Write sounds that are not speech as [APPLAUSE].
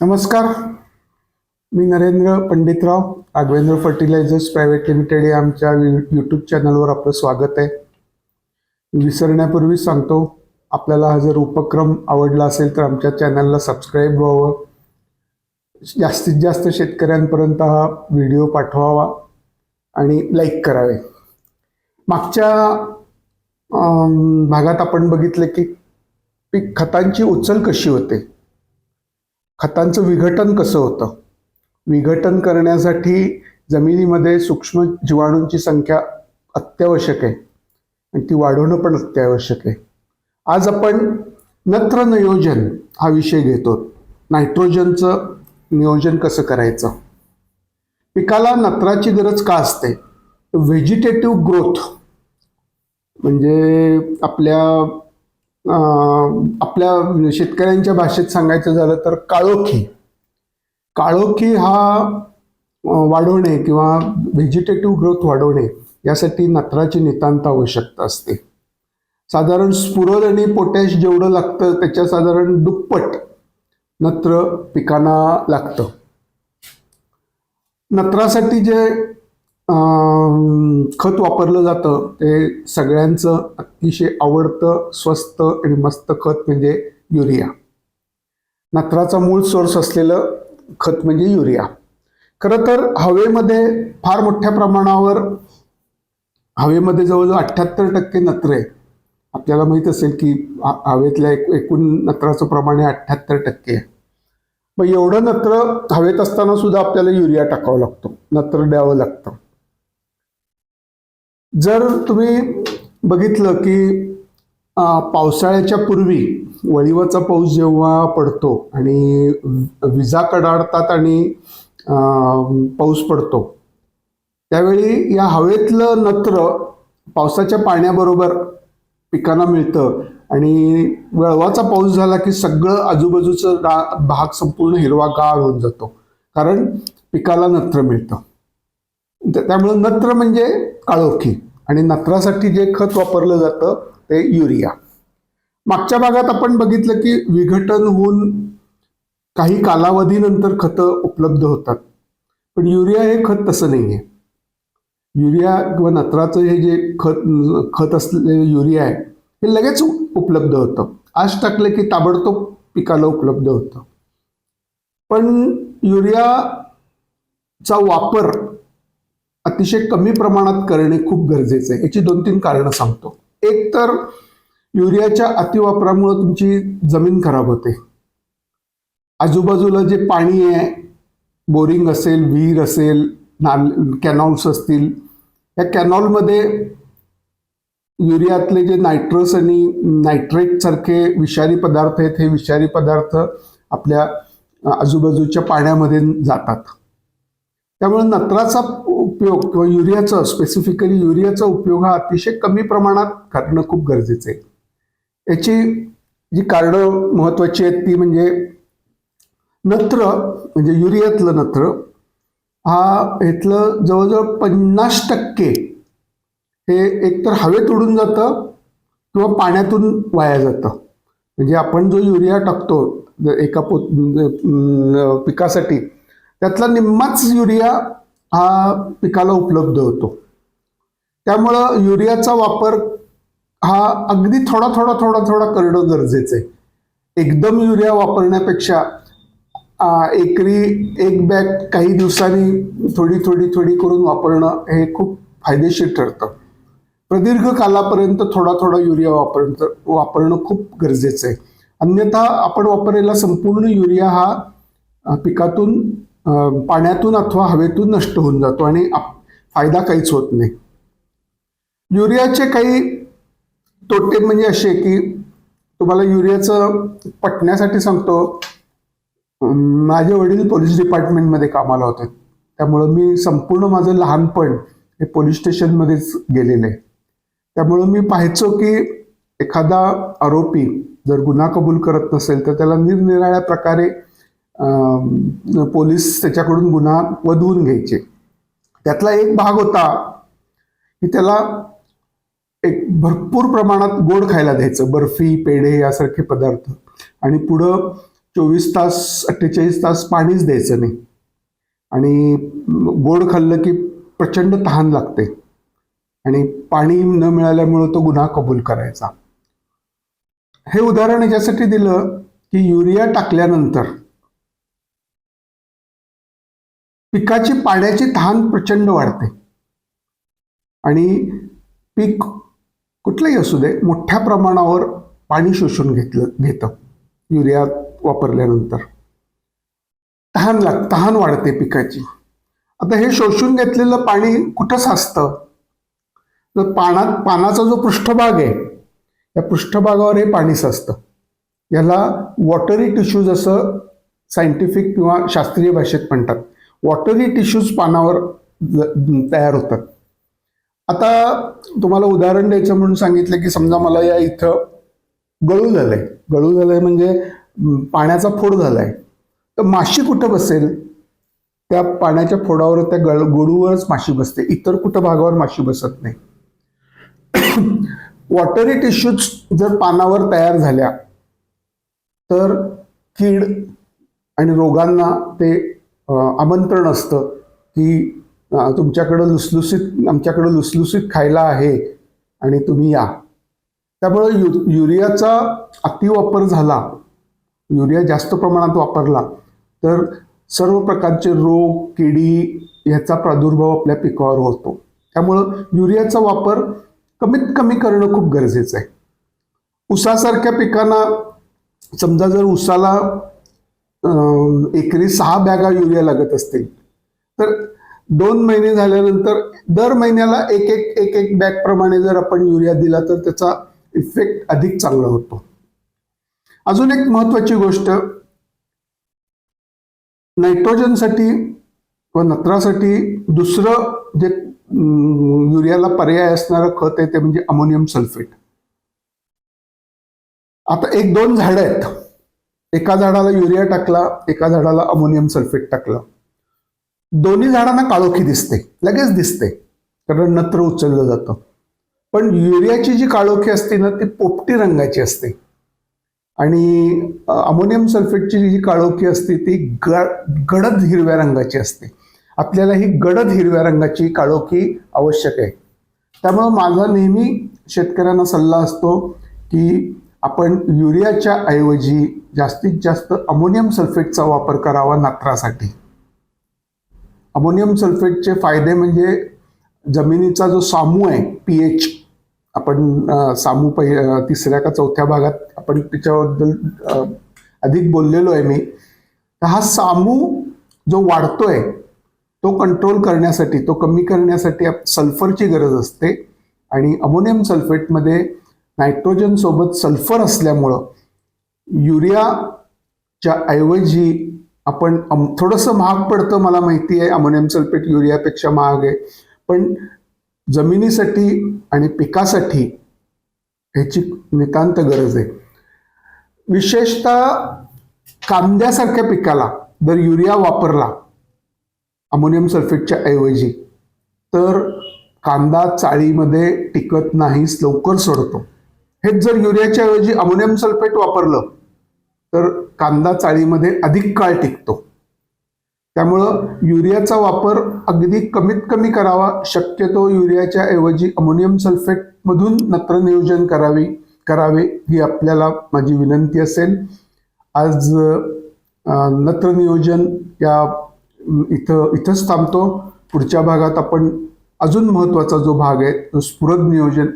नमस्कार. मी Narendra Panditrao Raghavendra fertilisers private limited या आमच्या यूट्यूब चॅनलवर आपलं स्वागत आहे. विसरण्यापूर्वी सांगतो आपल्याला हा जर उपक्रम आवडला असेल तर आमच्या चॅनलला सबस्क्राईब व्हावं. जास्तीत जास्त शेतकऱ्यांपर्यंत हा व्हिडिओ पाठवावा आणि लाईक करावे. मागच्या भागात आपण बघितलं की पीक खतांची उचल कशी होते? खतांचं विघटन कसं होतं? विघटन करण्यासाठी जमिनीमध्ये सूक्ष्म जीवाणूंची संख्या अत्यावश्यक आहे आणि ती वाढवणं पण अत्यावश्यक आहे. आज आपण नत्र नियोजन हा विषय घेतो. नायट्रोजनचं नियोजन कसं करायचं? पिकाला नत्राची गरज का असते? व्हेजिटेटिव्ह ग्रोथ म्हणजे आपल्या आपल्या शेतकऱ्यांच्या भाषेत सांगायचं झालं तर काळोखी. काळोखी हा वाढवणे किंवा व्हेजिटेटिव्ह ग्रोथ वाढवणे यासाठी नत्राची नितांत आवश्यकता असते. साधारण स्पुरल आणि पोटॅश जेवढं लागतं त्याच्या साधारण दुप्पट नत्र पिकांना लागतं. नत्रासाठी जे खत वापरलं जातं. ते सगळ्यांचं अतिशय आवडतं स्वस्त आणि मस्त खत म्हणजे युरिया. नत्राचा मूळ सोर्स असलेलं खत म्हणजे युरिया. खरं तर हवेमध्ये फार मोठ्या प्रमाणावर हवेमध्ये जवळजवळ अठ्ठ्याहत्तर टक्के नत्र. आहे आपल्याला माहीत असेल की हवेतल्या एक- एकूण नत्राचं प्रमाण हे अठ्ठ्याहत्तर टक्के. आहे मग एवढं नत्र हवेत असताना सुद्धा आपल्याला युरिया टाकावं लागतो. नत्र द्यावं लागतं. जर तुम्ही बघितलं की पावसाळ्याच्या पूर्वी वळीवाचा पाऊस जेव्हा पडतो आणि विजा कडाडतात आणि पाऊस पडतो त्यावेळी या हवेतलं नत्र पावसाच्या पाण्याबरोबर पिकांना मिळतं आणि वळवाचा पाऊस झाला की सगळं आजूबाजूचं गा- भाग संपूर्ण हिरवागाळ होऊन जातो. कारण पिकाला नत्र मिळतं. त्यामुळं नत्र म्हणजे काळोखी. आणि नत्रासाठी जे खत वापरलं जातं ते युरिया. मागच्या भागात आपण बघितलं की विघटन होऊन काही कालावधीनंतर खतं उपलब्ध होतात. पण युरिया हे खत तसं नाही आहे युरिया किंवा नत्राचं हे जे खत खत असलेलं युरिया आहे हे लगेच उपलब्ध होतं. आज टाकलं की ताबडतोब पिकाला उपलब्ध होतं. पण युरियाचा वापर अतिशय कमी प्रमाणात करणे खूप गरजेचं आहे. याची दोन तीन कारणं सांगतो. एक तर युरियाच्या अतिवापरामुळे तुमची जमीन खराब होते. आजूबाजूला जे पाणी आहे बोरिंग असेल विहीर असेल नाल कॅनॉल्स असतील या कॅनॉलमध्ये युरियातले जे नायट्रस आणि नायट्रेट सारखे विषारी पदार्थ आहेत हे विषारी पदार्थ आपल्या आजूबाजूच्या पाण्यामध्ये जातात. त्यामुळे नत्राचा उपयोग किंवा युरियाचा स्पेसिफिकली युरियाचा उपयोग हा अतिशय कमी प्रमाणात करणं खूप गरजेचं आहे. याची जी कारणं महत्वाची आहेत ती म्हणजे नत्र म्हणजे युरियातलं नत्र हा इथलं जवळजवळ पन्नास टक्के हे एकतर हवेत उडून जातं किंवा पाण्यातून वाया जातं. म्हणजे आपण जो युरिया टाकतो एका पो म्हणजे, पिकासाठी त्यातला निम्माच युरिया हा पिकाला उपलब्ध होतो. त्यामुळं युरियाचा वापर हा अगदी थोडा थोडा थोडा थोडा करणं गरजेचं आहे एकदम युरिया वापरण्यापेक्षा एकरी एक बॅग काही दिवसांनी थोडी थोडी थोडी करून वापरणं हे खूप फायदेशीर ठरतं. प्रदीर्घ कालापर्यंत थोडा थोडा युरिया वापरणं वापरणं खूप गरजेचं आहे अन्यथा आपण वापरलेला संपूर्ण युरिया हा पिकातून पाण्यातून अथवा हवेतून नष्ट होऊन जातो आणि फायदा काहीच होत नाही. युरियाचे काही तोटे म्हणजे असे की तुम्हाला युरियाचं पटण्यासाठी सांगतो माझे वडील पोलीस डिपार्टमेंटमध्ये कामाला होते. त्यामुळं मी संपूर्ण माझं लहानपण हे पोलीस स्टेशनमध्येच गेलेलं आहे. त्यामुळं मी पाहायचो की एखादा आरोपी जर गुन्हा कबूल करत नसेल तर त्याला निरनिराळ्या प्रकारे पोलीस त्याच्याकडून गुन्हा वधवून घ्यायचे. त्यातला एक भाग होता की त्याला एक भरपूर प्रमाणात गोड खायला द्यायचं. बर्फी पेढे यासारखे पदार्थ. आणि पुढं चोवीस तास अठ्ठेचाळीस तास पाणीच द्यायचं नाही. आणि गोड खाल्लं की प्रचंड तहान लागते. आणि पाणी न मिळाल्यामुळं तो गुन्हा कबूल करायचा. हे उदाहरण याच्यासाठी दिलं की युरिया टाकल्यानंतर पिकाची पाण्याची तहान प्रचंड वाढते. आणि पीक कुठलंही असू दे मोठ्या प्रमाणावर पाणी शोषून घेतलं घेतं युरिया वापरल्यानंतर. तहान लाग तहान वाढते पिकाची. आता हे शोषून घेतलेलं पाणी कुठं साचतं? तर पानात पानाचा जो पृष्ठभाग आहे या पृष्ठभागावर हे पाणी साचतं. याला वॉटरी टिश्यूज असं सायंटिफिक किंवा शास्त्रीय भाषेत म्हणतात. वॉटरी टिश्यूज पानावर तयार होतात. आता तुम्हाला उदाहरण द्यायचं म्हणून सांगितलं की समजा मला या इथं गळू झालंय. गळू झालंय म्हणजे पाण्याचा फोड झालाय. तर माशी कुठं बसेल? त्या पाण्याच्या फोडावर त्या गळ गळूवरच माशी बसते. इतर कुठं भागावर माशी बसत नाही. [COUGHS] वॉटरी टिश्यूज जर पानावर तयार झाल्या तर कीड आणि रोगांना ते आमंत्रण असतं की तुमच्याकडं लुसलुसीत आमच्याकडं लुसलुसीत खायला आहे आणि तुम्ही या. त्यामुळे यु युरियाचा अतिवापर झाला. युरिया जास्त प्रमाणात वापरला. तर सर्व प्रकारचे रोग किडी ह्याचा प्रादुर्भाव आपल्या पिकावर होतो. त्यामुळं युरियाचा वापर कमीत कमी करणं खूप गरजेचं आहे. उसासारख्या पिकांना समजा जर उसाला एकरी सहा बॅगा युरिया लागत असतील. तर दोन महिने झाल्यानंतर दर महिन्याला एक एक एक एक बॅग प्रमाणे जर आपण युरिया दिला तर त्याचा इफेक्ट अधिक चांगला होतो. अजून एक महत्वाची गोष्ट नायट्रोजनसाठी व नत्रासाठी दुसरं जे युरियाला पर्याय असणारं खत आहे ते म्हणजे अमोनियम सल्फेट. आता एक दोन झाडं आहेत. एका झाडाला युरिया टाकला एका झाडाला अमोनियम सल्फेट टाकलं. दोन्ही झाडांना काळोखी दिसते लगेच दिसते कारण नत्र उचललं जातं. पण युरियाची जी काळोखी असते ना ती पोपटी रंगाची असते. आणि अमोनियम सल्फेटची जी काळोखी असते ती ग गडद हिरव्या रंगाची असते. आपल्याला ही गडद हिरव्या रंगाची काळोखी आवश्यक आहे. त्यामुळं माझा नेहमी शेतकऱ्यांना सल्ला असतो की आपण युरियाच्या ऐवजी जास्तीत जास्त अमोनियम सल्फेटचा वापर करावा नात्रासाठी अमोनियम सल्फेटचे फायदे म्हणजे जमिनीचा जो सामू आहे पी एच आपण सामू पहि तिसऱ्या का चौथ्या भागात आपण त्याच्याबद्दल अधिक बोललेलो आहे मी. तर हा सामू जो वाढतोय तो कंट्रोल करण्यासाठी तो कमी करण्यासाठी सल्फरची गरज असते. आणि अमोनियम सल्फेटमध्ये नायट्रोजन सोबत सल्फर असल्यामुळं युरियाच्या ऐवजी आपण अम- थोडंसं महाग पडतं मला माहिती आहे अमोनियम सल्फेट युरियापेक्षा महाग आहे. पण जमिनीसाठी आणि पिकासाठी ह्याची नितांत गरज आहे. विशेषतः कांद्यासारख्या पिकाला जर युरिया वापरला अमोनियम सल्फेटच्या ऐवजी तर कांदा चाळीमध्ये टिकत नाहीच लवकर सोडतो. हेच जर युरियाच्या ऐवजी अमोनियम सल्फेट वापरलं तर कांदा चाळीमध्ये अधिक काळ टिकतो. त्यामुळं युरियाचा वापर अगदी कमीत कमी करावा शक्यतो युरियाच्या ऐवजी अमोनियम सल्फेटमधून नत्र नियोजन करावी करावे ही आपल्याला माझी विनंती असेल. आज नत्रनियोजन नत्र नियोजन या इथं इथंच थांबतो. पुढच्या भागात आपण अजून महत्त्वाचा जो भाग आहे तो स्फुरद नियोजन